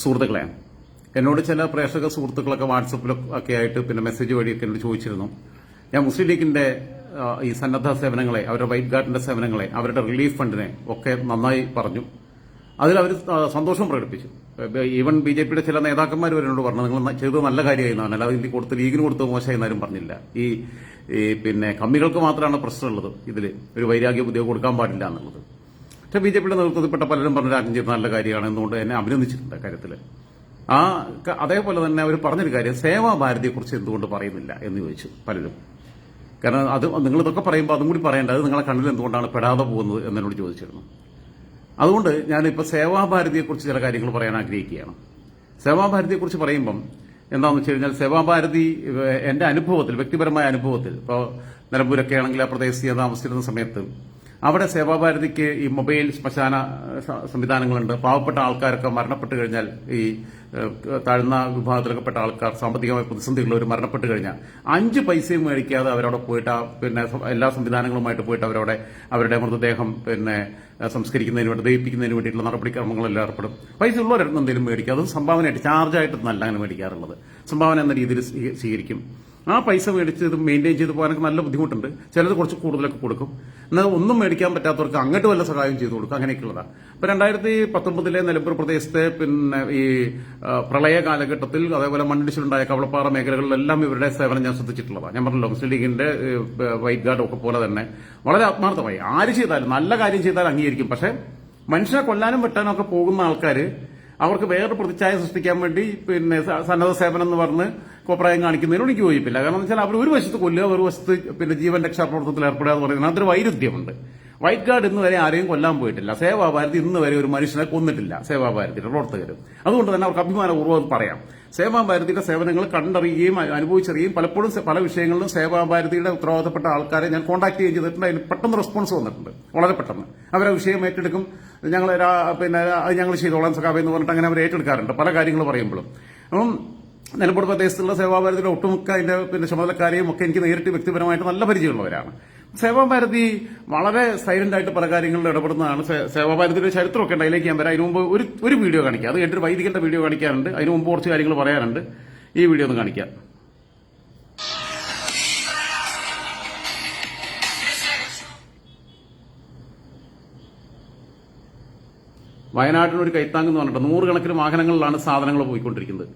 സുഹൃത്തുക്കളെ എന്നോട് ചില പ്രേക്ഷക സുഹൃത്തുക്കളൊക്കെ വാട്സപ്പിലൊക്കെ ആയിട്ട് പിന്നെ മെസ്സേജ് വഴിയൊക്കെ എന്നോട് ചോദിച്ചിരുന്നു. ഞാൻ മുസ്ലിം ലീഗിന്റെ ഈ സന്നദ്ധ സേവനങ്ങളെ അവരുടെ വൈറ്റ് ഗാർഡിന്റെ സേവനങ്ങളെ അവരുടെ റിലീഫ് ഫണ്ടിനെ ഒക്കെ നന്നായി പറഞ്ഞു. അതിൽ അവർ സന്തോഷം പ്രകടിപ്പിച്ചു. ഈവൻ ബി ജെ പിയുടെ ചില നേതാക്കന്മാർ എന്നോട് പറഞ്ഞു നിങ്ങൾ ചെയ്തത് നല്ല കാര്യമായിരുന്നാണ് അല്ലാതെ ഇതിൽ കൊടുത്ത് ലീഗിന് കൊടുത്തത് മോശമായിരുന്നാലും പറഞ്ഞില്ല. ഈ ഈ പിന്നെ കമ്മികൾക്ക് മാത്രമാണ് പ്രശ്നമുള്ളത് ഇതിൽ ഒരു വൈരാഗ്യ ബുദ്ധിയോ കൊടുക്കാൻ പാടില്ല എന്നുള്ളത്. പക്ഷേ ബി ജെ പിയുടെ നേതൃത്വത്തിൽപ്പെട്ട പലരും പറഞ്ഞ രാജ്യം ചെയ്ത നല്ല കാര്യമാണ് എന്നുകൊണ്ട് എന്നെ അഭിനന്ദിച്ചിട്ടുണ്ട് കാര്യത്തിൽ ആ അതേപോലെ തന്നെ അവർ പറഞ്ഞൊരു കാര്യം സേവാഭാരതിയെക്കുറിച്ച് എന്തുകൊണ്ട് പറയുന്നില്ല എന്ന് ചോദിച്ചു പലരും. കാരണം അത് നിങ്ങൾ ഇതൊക്കെ പറയുമ്പോൾ അതും കൂടി പറയേണ്ട അത് നിങ്ങളെ കണ്ണിൽ എന്തുകൊണ്ടാണ് പെടാതെ പോകുന്നത് എന്നോട് ചോദിച്ചിരുന്നു. അതുകൊണ്ട് ഞാനിപ്പോൾ സേവാഭാരതിയെക്കുറിച്ച് ചില കാര്യങ്ങൾ പറയാൻ ആഗ്രഹിക്കുകയാണ്. സേവാഭാരതിയെക്കുറിച്ച് പറയുമ്പം എന്താണെന്ന് വെച്ച് കഴിഞ്ഞാൽ സേവാഭാരതി ഭാരതി എന്റെ അനുഭവത്തിൽ വ്യക്തിപരമായ അനുഭവത്തിൽ ഇപ്പോൾ നിലമ്പൂരൊക്കെ ആണെങ്കിൽ ആ പ്രദേശത്ത് താമസിച്ചിരുന്ന സമയത്ത് അവിടെ സേവാഭാരതിക്ക് ഈ മൊബൈൽ ശ്മശാന സംവിധാനങ്ങളുണ്ട്. പാവപ്പെട്ട ആൾക്കാരൊക്കെ മരണപ്പെട്ടു കഴിഞ്ഞാൽ ഈ താഴ്ന്ന വിഭാഗത്തിലൊക്കെപ്പെട്ട ആൾക്കാർ സാമ്പത്തികമായ പ്രതിസന്ധികളുള്ളവർ മരണപ്പെട്ടു കഴിഞ്ഞാൽ അഞ്ച് പൈസയും മേടിക്കാതെ അവരവിടെ പോയിട്ട് പിന്നെ എല്ലാ സംവിധാനങ്ങളുമായിട്ട് പോയിട്ട് അവരവിടെ അവരുടെ മൃതദേഹം പിന്നെ സംസ്കരിക്കുന്നതിന് വേണ്ടി ദഹിപ്പിക്കുന്നതിന് വേണ്ടിയിട്ടുള്ള നടപടിക്രമങ്ങളെല്ലാം ഏർപ്പെടും. പൈസ ഉള്ളവരുടെ എന്തെങ്കിലും മേടിക്കും അത് സംഭാവനയായിട്ട് ചാർജായിട്ടൊന്നല്ല അങ്ങനെ മേടിക്കാറുള്ളത്. സംഭാവന എന്ന രീതിയിൽ സ്വീകരിക്കും. ആ പൈസ മേടിച്ച് ഇത് മെയിന്റെയിൻ ചെയ്ത് പോകാനൊക്കെ നല്ല ബുദ്ധിമുട്ടുണ്ട്. ചിലത് കുറച്ച് കൂടുതലൊക്കെ കൊടുക്കും. എന്നാൽ ഒന്നും മേടിക്കാൻ പറ്റാത്തവർക്ക് അങ്ങോട്ട് വല്ല സഹായം ചെയ്തു കൊടുക്കും. അങ്ങനെയൊക്കെയുള്ളതാണ്. ഇപ്പൊ രണ്ടായിരത്തി പത്തൊമ്പതിലെ നിലമ്പൂർ പ്രദേശത്തെ പിന്നെ ഈ പ്രളയ കാലഘട്ടത്തിൽ അതേപോലെ മണ്ണിടിച്ചിലുണ്ടായ കവളപ്പാറ മേഖലകളിലെല്ലാം ഇവരുടെ സേവനം ഞാൻ ശ്രദ്ധിച്ചിട്ടുള്ളതാണ്. ഞാൻ പറഞ്ഞല്ലോ മുസ്ലിം ലീഗിന്റെ വൈറ്റ് ഗാർഡ് ഒക്കെ പോലെ തന്നെ വളരെ ആത്മാർത്ഥമായി. ആര് ചെയ്താലും നല്ല കാര്യം ചെയ്താൽ അംഗീകരിക്കും. പക്ഷേ മനുഷ്യനെ കൊല്ലാനും വെട്ടാനും ഒക്കെ പോകുന്ന ആൾക്കാർ അവർക്ക് വേറെ പ്രതിച്ഛായ സൃഷ്ടിക്കാൻ വേണ്ടി പിന്നെ സന്നദ്ധ സേവനം എന്ന് പറഞ്ഞ് കോപ്രായം കാണിക്കുന്നതിനോട് എനിക്ക് യോജിപ്പില്ല കാരണം എന്ന് വെച്ചാൽ അവർ ഒരു വശത്ത് കൊല്ലുക ഒരു വശത്ത് പിന്നെ ജീവൻ രക്ഷാപ്രവർത്തനത്തിൽ ഏർപ്പെടുക എന്ന് പറയുന്നത് അതൊരു വൈരുദ്ധ്യമുണ്ട്. വൈറ്റ് ഗാർഡ് ഇന്ന് വരെ ആരെയും കൊല്ലാൻ പോയിട്ടില്ല. സേവാഭാരതി ഇന്ന് വരെ ഒരു മനുഷ്യനെ കൊന്നിട്ടില്ല സേവാഭാരതിയുടെ പ്രവർത്തകർ അതുകൊണ്ട് തന്നെ അവർക്ക് അഭിമാനപൂർവം അത് പറയാം. സേവാഭാരതിയുടെ സേവനങ്ങൾ കണ്ടറിയുകയും അനുഭവിച്ചറിയുകയും പലപ്പോഴും പല വിഷയങ്ങളിലും സേവാഭാരതിയുടെ ഉത്തരവാദിത്തപ്പെട്ട ആൾക്കാരെ ഞാൻ കോൺടാക്ട് ചെയ്യുകയും ചെയ്തിട്ടുണ്ട്. അതിന് പെട്ടെന്ന് റെസ്പോൺസ് വന്നിട്ടുണ്ട്. വളരെ പെട്ടെന്ന്. അവരെ വിഷയം ഏറ്റെടുക്കും. ഞങ്ങൾ പിന്നെ ഞങ്ങൾ ചെയ്തോളാം സഖാബ് എന്ന് പറഞ്ഞിട്ട് അങ്ങനെ അവർ ഏറ്റെടുക്കാറുണ്ട്. പല കാര്യങ്ങൾ പറയുമ്പോഴും. അപ്പം നിലമ്പൂർ പ്രദേശത്തുള്ള സേവാഭാരതിയുടെ ഒട്ടുമുക്ക അതിന്റെ പിന്നെ ചുമതലക്കാരെയും ഒക്കെ എനിക്ക് നേരിട്ട് വ്യക്തിപരമായിട്ട് നല്ല പരിചയമുള്ളവരാണ്. സേവാഭാരതി വളരെ സൈലന്റ് ആയിട്ട് പല കാര്യങ്ങളിൽ ഇടപെടുന്നതാണ്. സേവാഭാരതിയുടെ ചരിത്രമൊക്കെ ഉണ്ട്. അതിലേക്ക് ഞാൻ വരാം. അതിന് മുമ്പ് ഒരു ഒരു വീഡിയോ കാണിക്കാം. അത് കഴിഞ്ഞിട്ട് വൈദികന്റെ വീഡിയോ കാണിക്കാറുണ്ട് അതിന് മുമ്പ് കുറച്ച് കാര്യങ്ങൾ പറയാനുണ്ട്. ഈ വീഡിയോ ഒന്ന് കാണിക്കാം. വയനാട്ടിനൊരു കൈത്താങ്ങ് കൈത്താങ് എന്ന് പറഞ്ഞിട്ട് നൂറുകണക്കിന് വാഹനങ്ങളിലാണ് സാധനങ്ങൾ പോയിക്കൊണ്ടിരിക്കുന്നത്.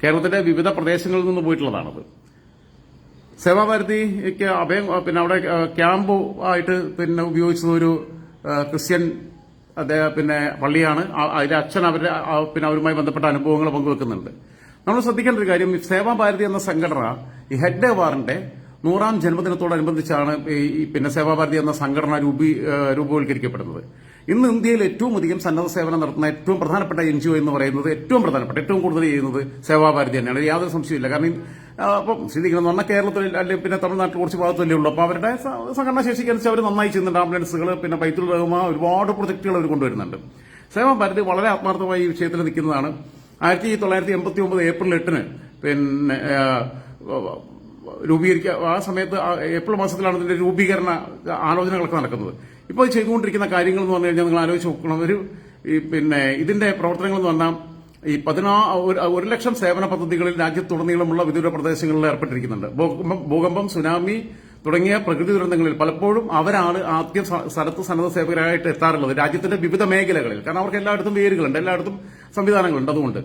കേരളത്തിന്റെ വിവിധ പ്രദേശങ്ങളിൽ നിന്ന് പോയിട്ടുള്ളതാണത്. സേവാഭാരതിക്ക് അഭയം പിന്നെ അവിടെ ക്യാമ്പ് ആയിട്ട് പിന്നെ ഉപയോഗിച്ചത് ഒരു ക്രിസ്ത്യൻ അദ്ദേഹം പിന്നെ പള്ളിയാണ്. അതിലെ അച്ഛൻ അവരുടെ പിന്നെ അവരുമായി ബന്ധപ്പെട്ട അനുഭവങ്ങൾ പങ്കുവെക്കുന്നുണ്ട്. നമ്മൾ ശ്രദ്ധിക്കേണ്ട ഒരു കാര്യം സേവാഭാരതി എന്ന സംഘടന ഈ ഹെഡ് വാറിന്റെ നൂറാം ജന്മദിനത്തോടനുബന്ധിച്ചാണ് ഈ പിന്നെ സേവാഭാരതി എന്ന സംഘടന രൂപീ രൂപവൽക്കരിക്കപ്പെടുന്നത്. ഇന്ന് ഇന്ത്യയിൽ ഏറ്റവും അധികം സന്നദ്ധ സേവനം നടത്തുന്ന ഏറ്റവും പ്രധാനപ്പെട്ട എൻ ജി ഒ എന്ന് പറയുന്നത് ഏറ്റവും പ്രധാനപ്പെട്ട ഏറ്റവും കൂടുതൽ ചെയ്യുന്നത് സേവാഭാരതി തന്നെയാണ്. യാതൊരു സംശയമില്ല കാരണം അപ്പം എന്ന് പറഞ്ഞാൽ കേരളത്തിൽ അല്ലെങ്കിൽ പിന്നെ തമിഴ്നാട്ടിൽ കുറച്ച് ഭാഗത്തല്ലേ ഉള്ളൂ. അപ്പോൾ അവരുടെ സംഘടനാ ശേഷിക്ക് അനുസരിച്ച് അവർ നന്നായി ചെയ്യുന്നുണ്ട്. ആംബുലൻസുകൾ പിന്നെ ബൈത്തുൽ രഹമ ഒരുപാട് പ്രൊജക്ടുകൾ അവർ കൊണ്ടുവരുന്നുണ്ട്. സേവാഭാരതി വളരെ ആത്മാർത്ഥമായി ഈ വിഷയത്തിൽ നിൽക്കുന്നതാണ്. ആയിരത്തി തൊള്ളായിരത്തി എൺപത്തി ഒമ്പത് ഏപ്രിൽ എട്ടിന് പിന്നെ രൂപീകരിക്കുക ആ സമയത്ത് ഏപ്രിൽ മാസത്തിലാണ് ഇതിന്റെ രൂപീകരണ ആലോചനകളൊക്കെ നടക്കുന്നത്. ഇപ്പോൾ ചെയ്തുകൊണ്ടിരിക്കുന്ന കാര്യങ്ങൾ എന്ന് പറഞ്ഞു കഴിഞ്ഞാൽ നിങ്ങൾ ആലോചിച്ച് നോക്കണം. ഒരു ഈ പിന്നെ ഇതിന്റെ പ്രവർത്തനങ്ങൾ എന്ന് പറഞ്ഞാൽ ഈ പതിനാ ഒരു- ലക്ഷം സേവന പദ്ധതികളിൽ രാജ്യത്തുടനീളമുള്ള വിദൂര പ്രദേശങ്ങളിൽ ഏർപ്പെട്ടിരിക്കുന്നുണ്ട്. ഭൂകമ്പം സുനാമി തുടങ്ങിയ പ്രകൃതി ദുരന്തങ്ങളിൽ പലപ്പോഴും അവരാണ് ആദ്യം സ്ഥലത്ത് സന്നദ്ധ സേവകരായിട്ട് എത്താറുള്ളത്. രാജ്യത്തിന്റെ വിവിധ മേഖലകളിൽ. കാരണം അവർക്ക് എല്ലായിടത്തും വേരുകളുണ്ട് എല്ലായിടത്തും സംവിധാനങ്ങളുണ്ട് അതുകൊണ്ട്.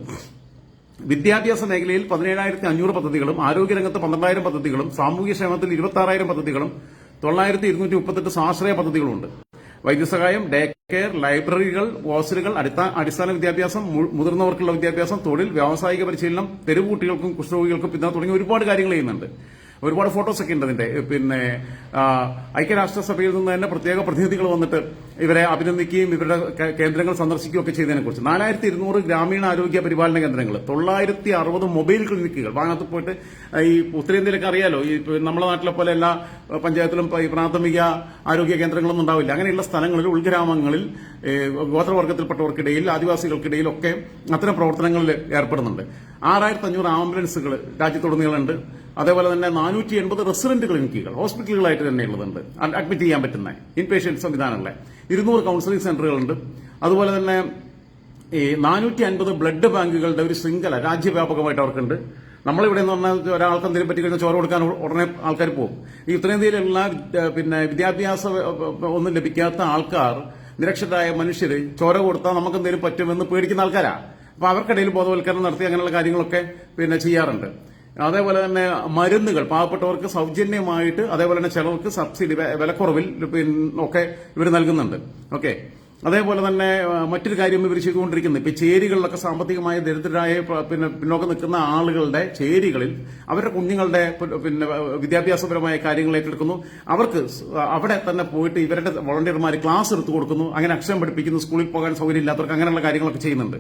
വിദ്യാഭ്യാസ മേഖലയിൽ പതിനേഴായിരത്തി അഞ്ഞൂറ് പദ്ധതികളും ആരോഗ്യരംഗത്ത് പന്ത്രണ്ടായിരം പദ്ധതികളും സാമൂഹ്യക്ഷേമത്തിൽ ഇരുപത്തി ആറായിരം പദ്ധതികളും തൊള്ളായിരത്തി ഇരുന്നൂറ്റി മുപ്പത്തെട്ട് സ്വാശ്രയ പദ്ധതികളുണ്ട്. വൈദ്യസഹായം ഡേ കെയർ ലൈബ്രറികൾ ഹോസ്റ്റലുകൾ അടിസ്ഥാന വിദ്യാഭ്യാസം മുതിർന്നവർക്കുള്ള വിദ്യാഭ്യാസം തൊഴിൽ വ്യാവസായിക പരിശീലനം തെരുവ് കുട്ടികൾക്കും കുഷ്ഠരോഗികൾക്കും പിന്നെ തുടങ്ങിയ ഒരുപാട് കാര്യങ്ങൾ ചെയ്യുന്നുണ്ട്. ഒരുപാട് ഫോട്ടോസ് ഒക്കെ ഉണ്ട് അതിന്റെ. പിന്നെ ഐക്യരാഷ്ട്ര ഐക്യരാഷ്ട്രസഭയിൽ നിന്ന് തന്നെ പ്രത്യേക പ്രതിനിധികൾ വന്നിട്ട് ഇവരെ അഭിനന്ദിക്കുകയും ഇവരുടെ കേന്ദ്രങ്ങൾ സന്ദർശിക്കുകയും ഒക്കെ ചെയ്തതിനെ കുറിച്ച്. നാലായിരത്തി ഇരുന്നൂറ് ഗ്രാമീണ ആരോഗ്യ പരിപാലന കേന്ദ്രങ്ങൾ. തൊള്ളായിരത്തി അറുപത് മൊബൈൽ ക്ലിനിക്കുകൾ. വാങ്ങത്ത് പോയിട്ട് ഈ ഉത്തരേന്ത്യയിലൊക്കെ അറിയാലോ ഈ നമ്മുടെ നാട്ടിലെ പോലെ എല്ലാ പഞ്ചായത്തിലും പ്രാഥമിക ആരോഗ്യ കേന്ദ്രങ്ങളൊന്നും ഉണ്ടാവില്ല. അങ്ങനെയുള്ള സ്ഥലങ്ങളിൽ ഉൾഗ്രാമങ്ങളിൽ ഗോത്രവർഗത്തിൽപ്പെട്ടവർക്കിടയിൽ ആദിവാസികൾക്കിടയിൽ ഒക്കെ അത്തരം പ്രവർത്തനങ്ങളിൽ ഏർപ്പെടുന്നുണ്ട്. ആറായിരത്തി അഞ്ഞൂറ് ആംബുലൻസുകൾ രാജ്യത്തുടനീളമുണ്ട്. അതേപോലെ തന്നെ നാനൂറ്റി എൺപത് റെസിഡന്റ് ക്ലിനിക്കുകൾ ഹോസ്പിറ്റലുകളായിട്ട് തന്നെ ഉള്ളതുണ്ട്. അഡ്മിറ്റ് ചെയ്യാൻ പറ്റുന്ന ഇൻ പേഷ്യന്റ് സംവിധാനമുള്ള ഇരുന്നൂറ് കൗൺസിലിംഗ് സെന്ററുകളുണ്ട് അതുപോലെ തന്നെ ഈ നാനൂറ്റി അൻപത് ബ്ലഡ് ബാങ്കുകളുടെ ഒരു ശൃംഖല രാജ്യവ്യാപകമായിട്ട് അവർക്കുണ്ട്. നമ്മളിവിടെ എന്ന് പറഞ്ഞാൽ ഒരാൾക്ക് എന്തെങ്കിലും പറ്റി കഴിഞ്ഞാൽ ചോര കൊടുക്കാൻ ഉടനെ ആൾക്കാർ പോകും. ഈ ഉത്തരേന്ത്യയിലുള്ള പിന്നെ വിദ്യാഭ്യാസം ഒന്നും ലഭിക്കാത്ത ആൾക്കാർ നിരക്ഷരായ മനുഷ്യർ ചോര കൊടുത്താൽ നമുക്ക് എന്തെങ്കിലും പറ്റുമെന്ന് പേടിക്കുന്ന ആൾക്കാരാ. അപ്പൊ അവർക്കിടയിൽ ബോധവൽക്കരണം നടത്തി അങ്ങനെയുള്ള കാര്യങ്ങളൊക്കെ പിന്നെ ചെയ്യാറുണ്ട്. അതേപോലെ തന്നെ മരുന്നുകൾ പാവപ്പെട്ടവർക്ക് സൗജന്യമായിട്ട് അതേപോലെ തന്നെ ചിലവർക്ക് സബ്സിഡി വിലക്കുറവിൽ ഒക്കെ ഇവർ നൽകുന്നുണ്ട്. ഓക്കെ. അതേപോലെ തന്നെ മറ്റൊരു കാര്യം ഇവർ ചെയ്തുകൊണ്ടിരിക്കുന്നത് ഇപ്പൊ ചേരികളിലൊക്കെ സാമ്പത്തികമായ ദരിദ്രരായ പിന്നെ പിന്നോക്കം നിൽക്കുന്ന ആളുകളുടെ ചേരികളിൽ അവരുടെ കുഞ്ഞുങ്ങളുടെ പിന്നെ വിദ്യാഭ്യാസപരമായ കാര്യങ്ങൾ ഏറ്റെടുക്കുന്നു. അവർക്ക് അവിടെ തന്നെ പോയിട്ട് ഇവരുടെ വോളണ്ടിയർമാർ ക്ലാസ് എടുത്തു കൊടുക്കുന്നു. അങ്ങനെ അക്ഷരം പഠിപ്പിക്കുന്നു. സ്കൂളിൽ പോകാൻ സൗകര്യം ഇല്ലാത്തവർക്ക് അങ്ങനെയുള്ള കാര്യങ്ങളൊക്കെ ചെയ്യുന്നുണ്ട്.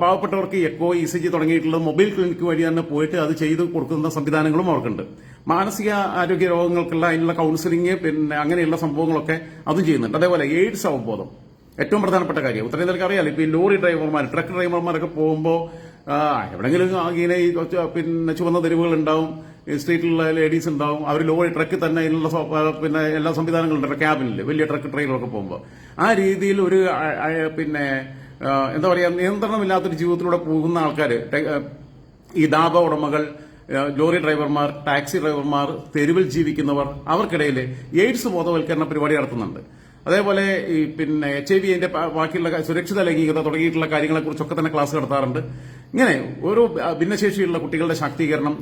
പാവപ്പെട്ടവർക്ക് എക്കോ ഇ സി ജി തുടങ്ങിയിട്ടുള്ള മൊബൈൽ ക്ലിനിക്ക് വഴി തന്നെ പോയിട്ട് അത് ചെയ്ത് കൊടുക്കുന്ന സംവിധാനങ്ങളും അവർക്കുണ്ട്. മാനസിക ആരോഗ്യ രോഗങ്ങൾക്കുള്ള അതിനുള്ള കൌൺസിലിംഗ് പിന്നെ അങ്ങനെയുള്ള സംഭവങ്ങളൊക്കെ അതും ചെയ്യുന്നുണ്ട്. അതേപോലെ എയ്ഡ്സ് അവബോധം. ഏറ്റവും പ്രധാനപ്പെട്ട കാര്യം. ഉത്തരേന്ത്യക്ക് അറിയാലോ ഇപ്പൊ ഈ ലോറി ഡ്രൈവർമാർ ട്രക്ക് ഡ്രൈവർമാരൊക്കെ പോകുമ്പോൾ എവിടെങ്കിലും ഇങ്ങനെ ഈ പിന്നെ ചുവന്ന തെരുവുകൾ ഉണ്ടാവും സ്ട്രീറ്റിലുള്ള ലേഡീസ് ഉണ്ടാവും അവർ ലോറി ട്രക്ക് തന്നെ അതിനുള്ള പിന്നെ എല്ലാ സംവിധാനങ്ങളുണ്ട് ക്യാബിനിൽ വലിയ ട്രക്ക് ട്രെയിനിലൊക്കെ പോകുമ്പോൾ ആ രീതിയിൽ ഒരു പിന്നെ എന്താ പറയുക നിയന്ത്രണമില്ലാത്തൊരു ജീവിതത്തിലൂടെ പോകുന്ന ആൾക്കാർ ഈ ഡാബ ഉടമകൾ ലോറി ഡ്രൈവർമാർ ടാക്സി ഡ്രൈവർമാർ തെരുവിൽ ജീവിക്കുന്നവർ അവർക്കിടയിൽ എയ്ഡ്സ് ബോധവൽക്കരണ പരിപാടി നടത്തുന്നുണ്ട്. അതേപോലെ ഈ പിന്നെ എച്ച് ഐ വി അതിന്റെ ബാക്കിയുള്ള സുരക്ഷിത ലൈംഗികത തുടങ്ങിയിട്ടുള്ള കാര്യങ്ങളെക്കുറിച്ചൊക്കെ തന്നെ ക്ലാസ് നടത്താറുണ്ട്. ഇങ്ങനെ ഓരോ ഭിന്നശേഷിയുള്ള കുട്ടികളുടെ ശാക്തീകരണം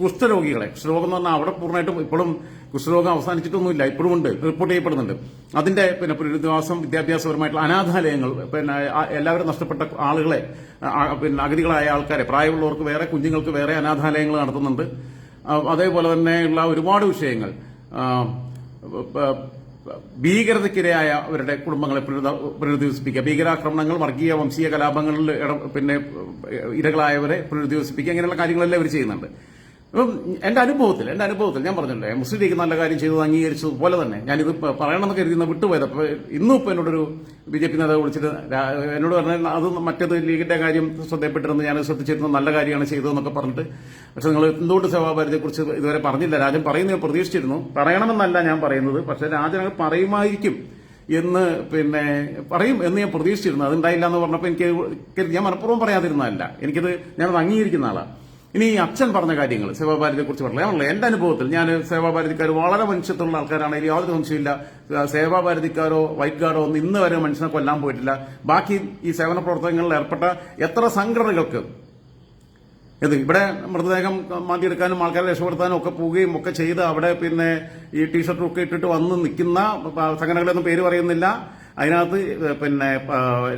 കുഷ്ഠരോഗികളെ കുഷ്ഠരോഗം എന്ന് പറഞ്ഞാൽ അവിടെ പൂർണമായിട്ടും ഇപ്പോഴും കുഷ്ഠരോഗം അവസാനിച്ചിട്ടൊന്നുമില്ല. ഇപ്പോഴും ഉണ്ട് റിപ്പോർട്ട് ചെയ്യപ്പെടുന്നുണ്ട്. അതിന്റെ പിന്നെ പുനരധിവാസം വിദ്യാഭ്യാസപരമായിട്ടുള്ള അനാഥാലയങ്ങൾ പിന്നെ എല്ലാവരും നഷ്ടപ്പെട്ട ആളുകളെ പിന്നെ അഗതികളായ ആൾക്കാരെ പ്രായമുള്ളവർക്ക് വേറെ കുഞ്ഞുങ്ങൾക്ക് വേറെ അനാഥാലയങ്ങൾ നടത്തുന്നുണ്ട്. അതേപോലെ തന്നെയുള്ള ഒരുപാട് വിഷയങ്ങൾ. ഭീകരതയ്ക്കിരയായ അവരുടെ കുടുംബങ്ങളെ പുനരധിവസിപ്പിക്കുക. ഭീകരാക്രമണങ്ങൾ വർഗീയ വംശീയ കലാപങ്ങളിൽ പിന്നെ ഇരകളായവരെ പുനരധിവസിപ്പിക്കുക. അങ്ങനെയുള്ള കാര്യങ്ങളെല്ലാം ഇവർ ചെയ്യുന്നുണ്ട്. അപ്പം എന്റെ അനുഭവത്തിൽ എന്റെ അനുഭവത്തിൽ ഞാൻ പറഞ്ഞല്ലോ മുസ്ലിം ലീഗ് നല്ല കാര്യം ചെയ്തത് അംഗീകരിച്ചത് പോലെ തന്നെ. ഞാനിത് പറയണമെന്ന് കരുതുന്ന വിട്ടുപോയത്. അപ്പൊ ഇന്നും ഇപ്പൊ എന്നോടൊരു ബി ജെ പി നേതാവ് വിളിച്ചിട്ട് എന്നോട് പറഞ്ഞാൽ അത് മറ്റേത് ലീഗിന്റെ കാര്യം ശ്രദ്ധയപ്പെട്ടിരുന്നു ഞാൻ ശ്രദ്ധിച്ചിരുന്നു നല്ല കാര്യമാണ് ചെയ്തതെന്നൊക്കെ പറഞ്ഞിട്ട്. പക്ഷെ നിങ്ങൾ എന്തുകൊണ്ട് സേവാഭാരതിയെ കുറിച്ച് ഇതുവരെ പറഞ്ഞില്ല? രാജൻ പറയുന്നത് പ്രതീക്ഷിച്ചിരുന്നു. പറയണമെന്നല്ല ഞാൻ പറയുന്നത്. പക്ഷെ രാജൻ അത് പറയുമായിരിക്കും എന്ന് പിന്നെ പറയും എന്ന് ഞാൻ പ്രതീക്ഷിച്ചിരുന്നു. അതുണ്ടായില്ല എന്ന് പറഞ്ഞപ്പോൾ എനിക്ക് ഞാൻ മനഃപൂർവം പറയാതിരുന്നതല്ല. എനിക്കത് ഞാനത് അംഗീകരിക്കുന്ന ആളാണ് ഇനി ഈ അച്ഛൻ പറഞ്ഞ കാര്യങ്ങൾ സേവാഭാരതിയെ കുറിച്ച് പറഞ്ഞില്ല. എന്റെ അനുഭവത്തിൽ ഞാൻ സേവാഭാരതിക്കാർ വളരെ മനുഷ്യത്വമുള്ള ആൾക്കാരാണ്. ഇതിൽ യാതൊരു സംശയമില്ല സേവാഭാരതിക്കാരോ വൈറ്റ് ഗാർഡോ ഒന്നും ഇന്ന് വരെ മനുഷ്യനെ കൊല്ലാൻ പോയിട്ടില്ല. ബാക്കി ഈ സേവന പ്രവർത്തനങ്ങളിൽ ഏർപ്പെട്ട എത്ര സംഘടനകൾക്ക് ഇത് ഇവിടെ മൃതദേഹം മാറ്റിയെടുക്കാനും ആൾക്കാരെ രക്ഷപ്പെടുത്താനും ഒക്കെ പോവുകയും ഒക്കെ ചെയ്ത് അവിടെ പിന്നെ ഈ ടീഷർട്ടും ഒക്കെ ഇട്ടിട്ട് വന്ന് നിൽക്കുന്ന സംഘടനകളൊന്നും പേര് പറയുന്നില്ല. അതിനകത്ത് പിന്നെ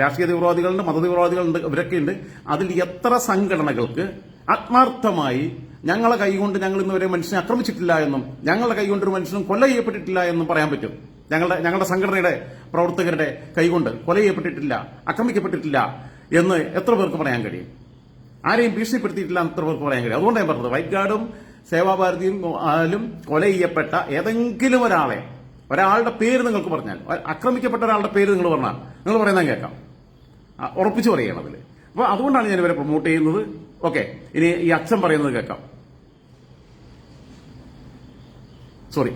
രാഷ്ട്രീയ തീവ്രവാദികളുണ്ട് മത തീവ്രവാദികളുണ്ട് ഇവരൊക്കെ ഉണ്ട്. അതിൽ എത്ര സംഘടനകൾക്ക് ആത്മാർത്ഥമായി ഞങ്ങളെ കൈകൊണ്ട് ഞങ്ങൾ ഇന്നുവരെ മനുഷ്യനെ ആക്രമിച്ചിട്ടില്ല എന്നും ഞങ്ങളുടെ കൈകൊണ്ട് ഒരു മനുഷ്യനും കൊല ചെയ്യപ്പെട്ടിട്ടില്ല എന്നും പറയാൻ പറ്റും. ഞങ്ങളുടെ ഞങ്ങളുടെ സംഘടനയുടെ പ്രവർത്തകരുടെ കൈകൊണ്ട് കൊല ചെയ്യപ്പെട്ടിട്ടില്ല ആക്രമിക്കപ്പെട്ടിട്ടില്ല എന്ന് എത്ര പേർക്ക് പറയാൻ കഴിയും? ആരെയും ഭീഷണിപ്പെടുത്തിയിട്ടില്ല എന്ന് എത്ര പേർക്ക് പറയാൻ കഴിയും? അതുകൊണ്ട് ഞാൻ പറഞ്ഞത്. വൈറ്റ് ഗാർഡും സേവാഭാരതിയും ആയാലും കൊല ചെയ്യപ്പെട്ട ഏതെങ്കിലും ഒരാളെ ഒരാളുടെ പേര് നിങ്ങൾക്ക് പറഞ്ഞാൽ ആക്രമിക്കപ്പെട്ട ഒരാളുടെ പേര് നിങ്ങൾ പറഞ്ഞാൽ നിങ്ങൾ പറയുന്നത് കേൾക്കാം. ഉറപ്പിച്ചു പറയുകയാണ് അതിൽ അപ്പൊ അതുകൊണ്ടാണ് ഞാൻ ഇവരെ പ്രൊമോട്ട് ചെയ്യുന്നത്. ഓക്കെ ഇനി ഈ അച്ഛൻ പറയുന്നത് കേൾക്കാം. Sorry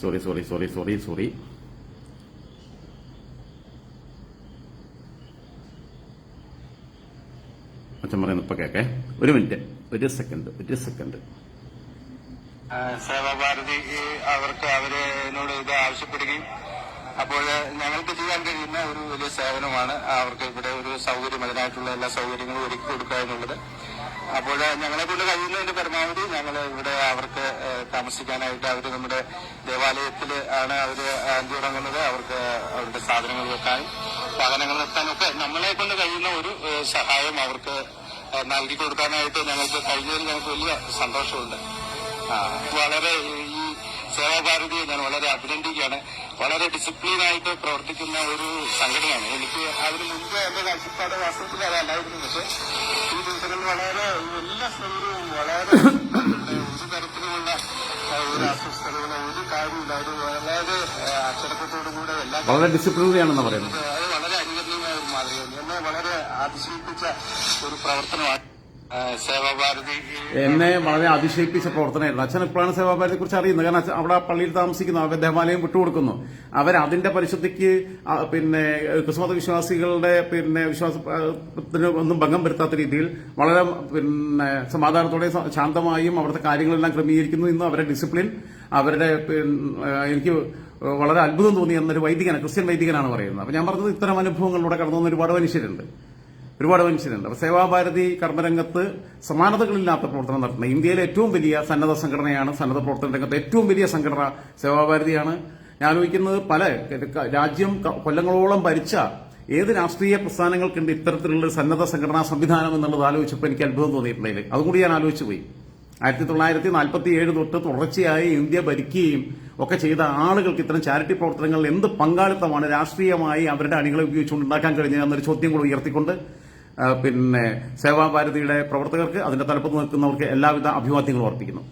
sorry sorry sorry sorry sorry അച്ഛൻ പറയുന്നത് ഇപ്പൊ കേക്കെ ഒരു മിനിറ്റ് ഒരു സെക്കൻഡ് ഒരു സെക്കൻഡ് സേവാഭാരതി അവർക്ക് അവരോട് ഇത് ആവശ്യപ്പെടുകയും അപ്പോൾ ഞങ്ങൾക്ക് ചെയ്യാൻ കഴിയുന്ന ഒരു വലിയ സേവനമാണ് അവർക്ക് ഇവിടെ ഒരു സൗകര്യം അതിനായിട്ടുള്ള എല്ലാ സൗകര്യങ്ങളും ഒരുക്കി കൊടുക്കുക എന്നുള്ളത്. അപ്പോൾ ഞങ്ങളെ കൊണ്ട് കഴിയുന്നതിന്റെ പരമാവധി ഞങ്ങൾ ഇവിടെ അവർക്ക് താമസിക്കാനായിട്ട് അവർ നമ്മുടെ ദേവാലയത്തിൽ ആണ് അവർ അന്തിയുറങ്ങുന്നത്. അവർക്ക് അവരുടെ സാധനങ്ങൾ വെക്കാനും വാഹനങ്ങൾ നിർത്താനൊക്കെ നമ്മളെ കൊണ്ട് കഴിയുന്ന ഒരു സഹായം അവർക്ക് നൽകി കൊടുക്കാനായിട്ട് ഞങ്ങൾക്ക് കഴിഞ്ഞതിൽ ഞങ്ങൾക്ക് വലിയ സന്തോഷമുണ്ട്. വളരെ സേവാഭാരതിയെ ഞാൻ വളരെ അഭിനന്ദിക്കുകയാണ്. വളരെ ഡിസിപ്ലിനായിട്ട് പ്രവർത്തിക്കുന്ന ഒരു സംഘടനയാണ്. എനിക്ക് അതിന് മുമ്പ് എന്റെ കാഴ്ചപ്പാട് വാസ്തവത്തിൽ അതല്ലായിരുന്നു പക്ഷേ ഈ ദിവസങ്ങളിൽ വളരെ എല്ലാ സ്ഥലവും വളരെ ഒരു തരത്തിലുമുള്ള ഒരു അസ്വസ്ഥതകളോ ഒരു കാര്യമില്ല ഒരു വളരെ അച്ചടക്കത്തോടുകൂടെ എല്ലാ വളരെ ഡിസിപ്ലിനറിയാണെന്ന് പറയുന്നത്. അത് വളരെ അനുകരണീയമായ ഒരു മാതൃകയാണ്. എന്നെ വളരെ അതിശയിപ്പിച്ച ഒരു പ്രവർത്തനമാണ്. എന്നെ വളരെ അതിശയിപ്പിച്ച പ്രവർത്തനമായിരുന്നു. അച്ഛൻ ഇപ്പോഴാണ് സേവാഭാരതിയെ കുറിച്ച് അറിയുന്നത്. കാരണം അച്ഛൻ അവിടെ പള്ളിയിൽ താമസിക്കുന്നു. അവർ ദേവാലയം വിട്ടുകൊടുക്കുന്നു. അവർ അതിന്റെ പരിശുദ്ധിക്ക് പിന്നെ ക്രിസ്മത വിശ്വാസികളുടെ പിന്നെ വിശ്വാസത്തിന് ഒന്നും ഭംഗം വരുത്താത്ത രീതിയിൽ വളരെ പിന്നെ സമാധാനത്തോടെ ശാന്തമായും അവിടുത്തെ കാര്യങ്ങളെല്ലാം ക്രമീകരിക്കുന്നു ഇന്നും അവരുടെ ഡിസിപ്ലിൻ അവരുടെ എനിക്ക് വളരെ അത്ഭുതം തോന്നി എന്നൊരു വൈദികനാണ് ക്രിസ്ത്യൻ വൈദികനാണ് പറയുന്നത്. അപ്പൊ ഞാൻ പറഞ്ഞത് ഇത്തരം അനുഭവങ്ങളിലൂടെ കടന്നു വന്ന ഒരുപാട് മനുഷ്യരുണ്ട്. ഒരുപാട് മനുഷ്യരുണ്ട് അപ്പൊ സേവാഭാരതി കർമ്മരംഗത്ത് സമാനതകളില്ലാത്ത പ്രവർത്തനം നടത്തുന്ന ഇന്ത്യയിലെ ഏറ്റവും വലിയ സന്നദ്ധ സംഘടനയാണ് സന്നദ്ധ പ്രവർത്തന രംഗത്ത് ഏറ്റവും വലിയ സംഘടന സേവാഭാരതിയാണ്. ഞാൻ ആലോചിക്കുന്നത് പല രാജ്യം കൊല്ലങ്ങളോളം ഭരിച്ച ഏത് രാഷ്ട്രീയ പ്രസ്ഥാനങ്ങൾക്കുണ്ട് ഇത്തരത്തിലുള്ള സന്നദ്ധ സംഘടനാ സംവിധാനം എന്നുള്ളത് ആലോചിച്ചപ്പോൾ എനിക്ക് അത്ഭുതം തോന്നിയിട്ടുണ്ടെങ്കിൽ അതുകൂടി ഞാൻ ആലോചിച്ചു പോയി. ആയിരത്തി തൊള്ളായിരത്തി നാൽപ്പത്തി ഏഴ് തൊട്ട് തുടർച്ചയായി ഇന്ത്യ ഭരിക്കുകയും ഒക്കെ ചെയ്ത ആളുകൾക്ക് ഇത്തരം ചാരിറ്റി പ്രവർത്തനങ്ങളിൽ എന്ത് പങ്കാളിത്തമാണ് രാഷ്ട്രീയമായി അവരുടെ അണികളെ ഉപയോഗിച്ചുകൊണ്ട് ഉണ്ടാക്കാൻ കഴിഞ്ഞത് എന്നൊരു ചോദ്യം കൂടെ ഉയർത്തിക്കൊണ്ട് പിന്നെ സേവാഭാരതിയുടെ പ്രവർത്തകർക്ക് അതിന്റെ തലപ്പത്ത് നിൽക്കുന്നവർക്ക് എല്ലാവിധ അഭിവാദ്യങ്ങളും അർപ്പിക്കുന്നു.